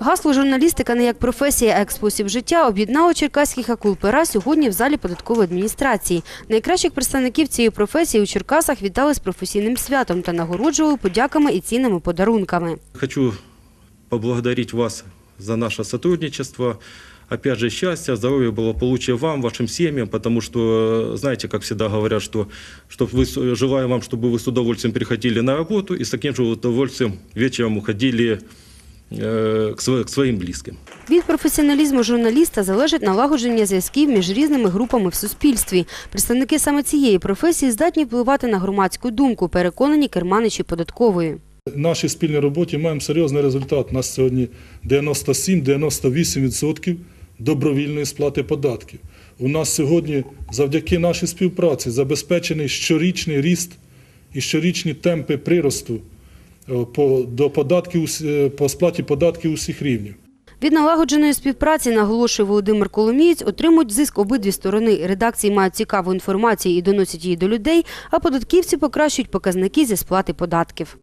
Гасло журналістика не як професія, а як спосіб життя об'єднало черкаських акул-пера сьогодні в залі податкової адміністрації. Найкращих представників цієї професії у Черкасах вітали з професійним святом та нагороджували подяками і цінними подарунками. Хочу поблагодарить вас за наше сотрудничество. Опять же, счастья, здоровья, благополучия вам, вашим семьям, потому что, знаете, как всегда говорят, что, что вы, с- желаю вам, чтобы вы с удовольствием приходили на работу и с таким же удовольствием вечером уходили э, к, сво- к своим близким. Від професіоналізму журналіста залежить налагодження зв'язків між різними групами в суспільстві. Представники саме цієї професії здатні впливати на громадську думку, переконані керманичі податкової. В нашій спільній роботі маємо серйозний результат. У нас сьогодні 97-98% добровільної сплати податків. У нас сьогодні завдяки нашій співпраці забезпечений щорічний ріст і щорічні темпи приросту е, по, до податків, е, по сплаті податків усіх рівнів. Від налагодженої співпраці, наголошує Володимир Коломієць, отримують зиск обидві сторони. Редакції мають цікаву інформацію і доносять її до людей, а податківці покращують показники зі сплати податків.